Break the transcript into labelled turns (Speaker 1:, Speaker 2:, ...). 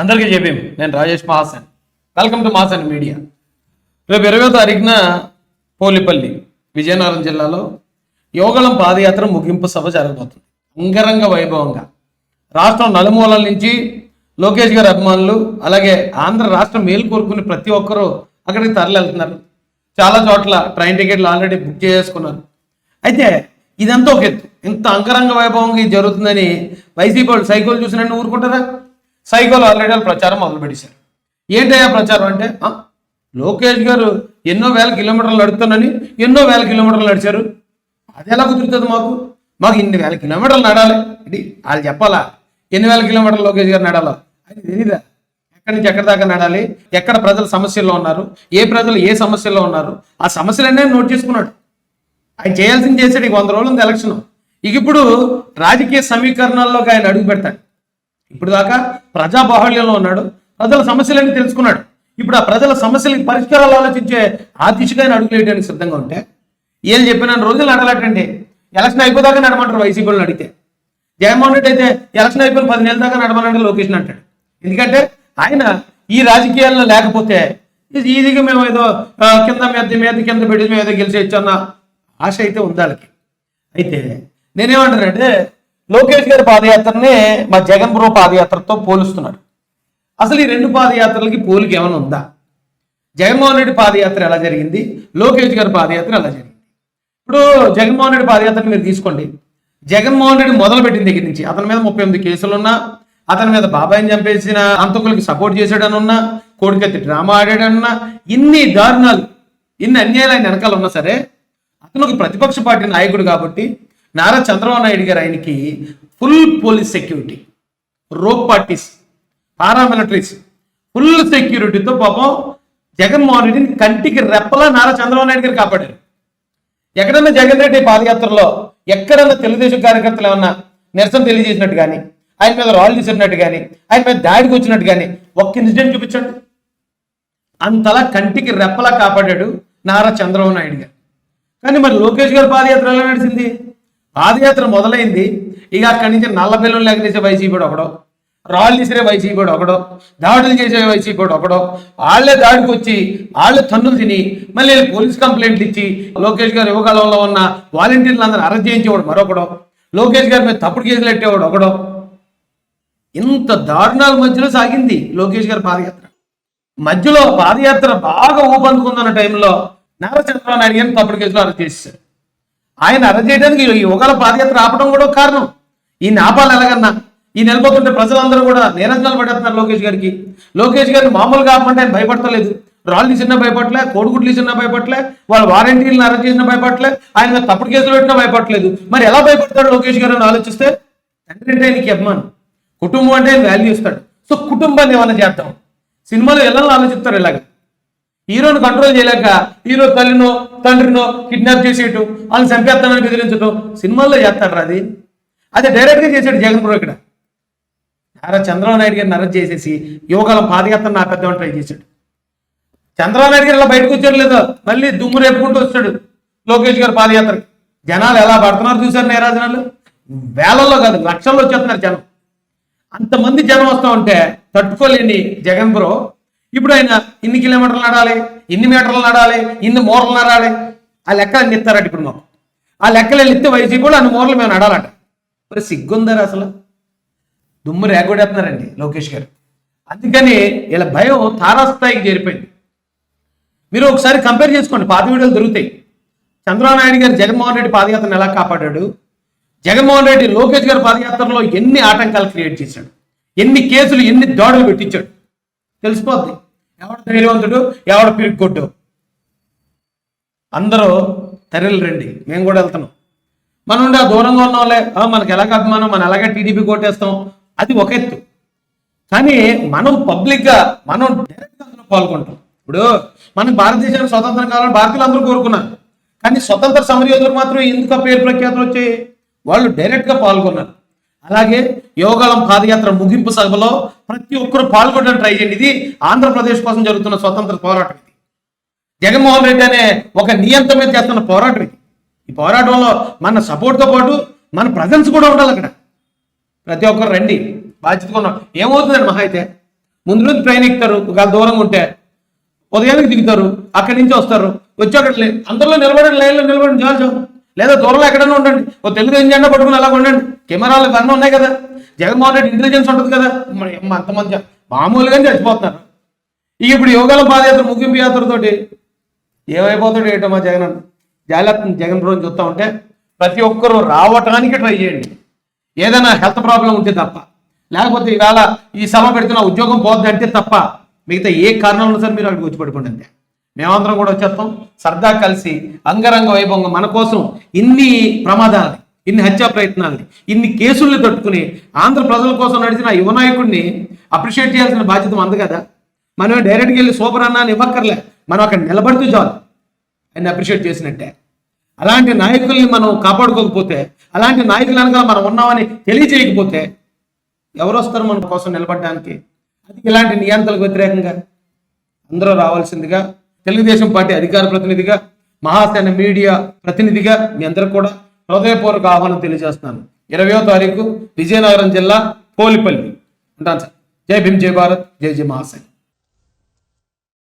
Speaker 1: అందరికీ చెప్పాం? నేను Rajesh Mahasan. Welcome to Mahasan media. రేపు ఇరవై తారీఖున పోలిపల్లి విజయనగరం జిల్లాలో యోగళం పాదయాత్ర ముగింపు సభ జరగబోతుంది. అంగరంగ వైభవంగా. రాష్ట్రం నలుమూలల నుంచి లోకేష్ గారి అభిమానులు అలాగే ఆంధ్ర రాష్ట్రం మేలు కోరుకుని ప్రతి ఒక్కరూ అక్కడికి తరలి వెళ్తున్నారు చాలా చోట్ల ట్రైన్ టికెట్లు ఆల్రెడీ బుక్ చేసుకున్నారు అయితే ఇదంతా ఒక ఎత్తు. ఇంత అంగరంగ వైభవంగా ఇది జరుగుతుందని వైసీపీ వాళ్ళు సైకిల్ చూసినట్టు ఊరుకుంటారా? సైకోలు ఆల్రెడీ వాళ్ళు ప్రచారం మొదలుపెట్టేశారు. ఏంటయ్యా ప్రచారం అంటే లోకేష్ గారు ఎన్నో వేల కిలోమీటర్లు నడుపుతానని ఎన్నో వేల కిలోమీటర్లు నడిచారు. అది ఎలా కుదురుతుంది మాకు? మాకు ఇన్ని వేల కిలోమీటర్లు నడాలి. ఇది వాళ్ళు చెప్పాలా? ఎన్ని వేల కిలోమీటర్లు లోకేష్ గారు నడాలో? అది తెలీదా? ఎక్కడి నుంచి ఎక్కడి దాకా నడాలి? ఎక్కడ ప్రజలు సమస్యల్లో ఉన్నారు? ఏ ప్రజలు ఏ సమస్యల్లో ఉన్నారు? ఆ సమస్యలన్నీ నోట్ చేసుకున్నాడు. ఆయన చేయాల్సింది చేశాడు. ఇక వంద రోజులు ఉంది ఎలక్షన్. ఇక ఇప్పుడు రాజకీయ సమీకరణాల్లోకి ఆయన అడుగు పెడతాడు. ఇప్పుడు దాకా ప్రజా బాహుళ్యంలో ఉన్నాడు ప్రజల సమస్యలన్నీ తెలుసుకున్నాడు. ఇప్పుడు ఆ ప్రజల సమస్యలకి పరిష్కారాలు ఆలోచించే ఆ దిశగా అడుగులేయడానికి వేయడానికి సిద్ధంగా ఉంటే ఏం చెప్పిన రోజులు నడలటండి ఎలక్షన్ అయిపోదాకా నడమంటారు వైసీపీ వాళ్ళని అడిగితే. జగన్మోహన్ రెడ్డి అయితే ఎలక్షన్ అయిపోయిన పది నెలల దాకా నడమనంటే లోకేష్ అంటాడు. ఎందుకంటే ఆయన ఈ రాజకీయాల్లో లేకపోతే ఈజీగా మేము ఏదో కింద మీద మీద కింద పెట్టి మేము ఏదో గెలిచేయచ్చు అన్న ఆశ అయితే ఉంది వాళ్ళకి. అయితే నేనేమంటానంటే లోకేష్ గారి పాదయాత్రనే మా జగన్ బ్రో పాదయాత్రతో పోలుస్తున్నాడు. అసలు ఈ రెండు పాదయాత్రలకి పోలిక ఏమైనా ఉందా? జగన్మోహన్ రెడ్డి పాదయాత్ర ఎలా జరిగింది? లోకేష్ గారి పాదయాత్ర ఎలా జరిగింది? ఇప్పుడు జగన్మోహన్ రెడ్డి పాదయాత్రని మీరు తీసుకోండి. జగన్మోహన్ రెడ్డి మొదలుపెట్టిన దగ్గర నుంచి అతని మీద ముప్పై ఎనిమిది కేసులున్నా అతని మీద బాబాయిని చంపేసిన అంతకులకి సపోర్ట్ చేశాడనున్నా కోడికత్తి డ్రామా ఆడాడనున్నా ఇన్ని దారుణాలు ఇన్ని అన్యాయాలు ఆయన వెనకాల ఉన్నా సరే అతను ఒక ప్రతిపక్ష పార్టీ నాయకుడు కాబట్టి నారా చంద్రబాబు నాయుడు గారు ఆయనకి full police security rope parties paramilitaries full సెక్యూరిటీతో పాపం జగన్మోహన్ రెడ్డిని కంటికి రెప్పలా నారా చంద్రబాబు నాయుడు గారు కాపాడారు. ఎక్కడన్నా జగన్ రెడ్డి పాదయాత్రలో ఎక్కడన్నా తెలుగుదేశం కార్యకర్తలు ఏమన్నా నిరసన తెలియజేసినట్టు కానీ ఆయన మీద రాళ్ళు తీసినట్టు కానీ ఆయన మీద దాడికి వచ్చినట్టు కానీ ఒక్క ఇన్సిడెంట్ చూపించండి. అంతలా కంటికి రెప్పలా కాపాడాడు నారా చంద్రబాబు నాయుడు గారు. కానీ మరి లోకేష్ గారు పాదయాత్ర ఎలా నడిచింది? పాదయాత్ర మొదలైంది. ఇక అక్కడి నుంచి నల్ల బెల్లం లేకనేసే వైసీపీడు ఒకడో. రాళ్ళు తీసిరే వైసీపీడు ఒకడో. దాడులు చేసే వైసీపీడు ఒకడో. వాళ్ళే దాడికి వచ్చి వాళ్ళే తన్నులు తిని మళ్ళీ పోలీస్ కంప్లైంట్ ఇచ్చి లోకేష్ గారు యువకాలంలో ఉన్న వాలంటీర్లు అందరూ అరెస్ట్ చేయించేవాడు మరొకడో. లోకేష్ గారి మీద తప్పుడు కేసులు పెట్టేవాడు ఒకడో. ఇంత దారుణాల మధ్యలో సాగింది లోకేష్ గారి పాదయాత్ర. మధ్యలో పాదయాత్ర బాగా ఊపందుకుందన్న టైంలో నారా చంద్రబాబు నాయుడు గారిని తప్పుడు కేసులో అరెస్ట్ చేశారు. ఆయన అరెస్ట్ చేయడానికి ఈ పాదయాత్ర ఆపడం కూడా ఒక కారణం. ఈ ఆపాలి ఎలాగన్నా? ఈ నెలపోతుంటే ప్రజలందరూ కూడా నీరంజనాలు పడేస్తున్నారు లోకేష్ గారికి. లోకేష్ గారిని మామూలుగా ఆపమంటే ఆయన భయపడతలేదు. రాళ్ళు తీసినా భయపడలే కోడిగుడ్లు తీసినా భయపడలే వాళ్ళ వారంటీలను అరెస్ట్ చేసినా భయపడలే ఆయన తప్పుడు కేసులు పెట్టినా భయపడలేదు మరి ఎలా భయపడతాడు లోకేష్ గారు అని ఆలోచిస్తే? తండ్రి అంటే ఆయనకి అభిమానం. కుటుంబం అంటే ఆయన వాల్యూ ఇస్తాడు. సో కుటుంబాన్ని ఏమైనా చేద్దాం. సినిమాలో ఎలా ఆలోచిస్తారు ఇలాగ. హీరోని కంట్రోల్ చేయలేక హీరో తల్లినో తండ్రినో కిడ్నాప్ చేసేయటం వాళ్ళని చంపేస్తానని బెదిరించడం సినిమాల్లో చేస్తాడు అది? అది అదే డైరెక్ట్గా చేశాడు జగన్ బ్రో ఇక్కడ. నారా చంద్రబాబు నాయుడు గారిని అరెస్ట్ చేసేసి యువకాలం పాదయాత్ర నాపేద్దామని ట్రై చేశాడు. చంద్రబాబు నాయుడు గారు ఇలా బయటకు వచ్చారు లేదో మళ్ళీ దుమ్ము రేపుకుంటూ వస్తాడు లోకేష్ గారు పాదయాత్రకి. జనాలు ఎలా పడుతున్నారు చూసారు నేరాజనాలు? వేలల్లో కాదు లక్షల్లో వచ్చేస్తున్నారు జనం. అంతమంది జనం వస్తూ ఉంటే తట్టుకోలేని జగన్ బ్రో ఇప్పుడు ఆయన ఇన్ని కిలోమీటర్లు నడాలి? ఇన్ని మీటర్లు నడాలి? ఇన్ని మూరలు నడాలి? ఆ లెక్కలు ఎత్తారట ఇప్పుడు మాకు. ఆ లెక్కలు ఎత్తే వైసీపీ కూడా అన్ని మూరలు మేము నడాలట. మరి సిగ్గుందరు అసలు? దుమ్ము రేగొడేస్తున్నారండి లోకేష్ గారు. అందుకని ఇలా భయం తారాస్థాయికి చేరిపోయింది. మీరు ఒకసారి కంపేర్ చేసుకోండి. పాత వీడియోలు దొరుకుతాయి. చంద్రబాబు నాయుడు గారు జగన్మోహన్ రెడ్డి పాదయాత్రను ఎలా కాపాడాడు? జగన్మోహన్ రెడ్డి లోకేష్ గారి పాదయాత్రలో ఎన్ని ఆటంకాలు క్రియేట్ చేశాడు? ఎన్ని కేసులు ఎన్ని దాడులు పెట్టించాడు? తెలిసిపోద్ది. ఎవడు ధైర్యవంతుడు ఎవడు పిరుక్కొట్టు అందరూ తెరలు రండి మేము కూడా వెళ్తున్నాం మనం ఉండే ఆ దూరంగా ఉన్నోళ్ళే మనకి ఎలాగ అభిమానం మనం ఎలాగే టీడీపీ కొట్టేస్తాం అది ఒక ఎత్తు. కానీ మనం పబ్లిక్గా మనం డైరెక్ట్గా అందులో పాల్గొంటాం. ఇప్పుడు మనం భారతదేశానికి స్వతంత్రం కావాలని భారతీయులు అందరూ కోరుకున్నారు. కానీ స్వతంత్ర సమరయోధులకు మాత్రం ఎందుకు పేరు ప్రఖ్యాతులు వచ్చాయి. వాళ్ళు డైరెక్ట్గా పాల్గొన్నారు. అలాగే యోగాలం పాదయాత్ర ముగింపు సభలో ప్రతి ఒక్కరు పాల్గొనడానికి ట్రై చేయండి. ఇది ఆంధ్రప్రదేశ్ కోసం జరుగుతున్న స్వతంత్ర పోరాటం ఇది. జగన్మోహన్ రెడ్డి అనే ఒక నియంత మీద చేస్తున్న పోరాటం ఇది. ఈ పోరాటంలో మన సపోర్ట్తో పాటు మన ప్రజెన్స్ కూడా ఉండాలి అక్కడ. ప్రతి ఒక్కరు రండి. బాధ్యత ఉన్నాం. ఏమవుతుందండి మహా అయితే? ముందు రోజు ట్రైన్ ఎక్కుతారు ఒక దూరంగా ఉంటే. ఉదయానికి దిగుతారు అక్కడి నుంచి వస్తారు. వచ్చి అక్కడ అందరిలో నిలబడండి లైన్లో నిలబడండి చాలు చాలు లేదా దూరంలో ఎక్కడైనా ఉండండి. ఓ ఏం జెండా పట్టుకుని అలా ఉండండి. కెమెరాలు ఇవన్నీ ఉన్నాయి కదా. జగన్మోహన్ రెడ్డి ఇంటెలిజెన్స్ ఉంటుంది కదా? మరి అంతమంది మామూలుగానే చచ్చిపోతున్నారు. ఇక ఇప్పుడు యోగాల పాదయాత్ర ముగింపు యాత్రతోటి ఏమైపోతాడు ఏంటో మా జగన్ జాగ్రత్త జగన్ రోజు చూస్తా ఉంటే ప్రతి ఒక్కరూ రావటానికి ట్రై చేయండి. ఏదైనా హెల్త్ ప్రాబ్లం ఉంటే తప్ప. లేకపోతే ఇవాళ ఈ సభ పెడుతున్న ఉద్యోగం పోద్ది అంటే తప్ప. మిగతా ఏ కారణంలో సరే మీరు అక్కడికి వచ్చి అంతే. మేమందరం కూడా వచ్చేస్తాం. సరదా కలిసి అంగరంగ వైభవంగా మన కోసం ఇన్ని ప్రమాదాలని ఇన్ని హత్యా ప్రయత్నాలని ఇన్ని కేసుల్ని తట్టుకుని ఆంధ్ర ప్రజల కోసం నడిచిన యువ నాయకుడిని అప్రిషియేట్ చేయాల్సిన బాధ్యత మంది కదా. మనం డైరెక్ట్గా వెళ్ళి సూపర్ అన్నా అని ఇవ్వక్కర్లే. మనం అక్కడ నిలబడుతూ చాలు. ఆయన అప్రిషియేట్ చేసినట్టే. అలాంటి నాయకుల్ని మనం కాపాడుకోకపోతే అలాంటి నాయకులు అనగా మనం ఉన్నామని తెలియజేయకపోతే ఎవరు వస్తారు మన కోసం నిలబడడానికి? అది ఇలాంటి నియంత్రణకు వ్యతిరేకంగా అందరూ రావాల్సిందిగా తెలుగుదేశం పార్టీ అధికార ప్రతినిధిగా మహాసేన మీడియా ప్రతినిధిగా మీ అందరూ కూడా హృదయపూర్వక ఆహ్వానం తెలియజేస్తున్నాను. ఇరవయో తారీఖు విజయనగరం జిల్లా పోలిపల్లి ఉంటాను సార్. జై భీమ్ జై భారత్ జై జై మహాసేన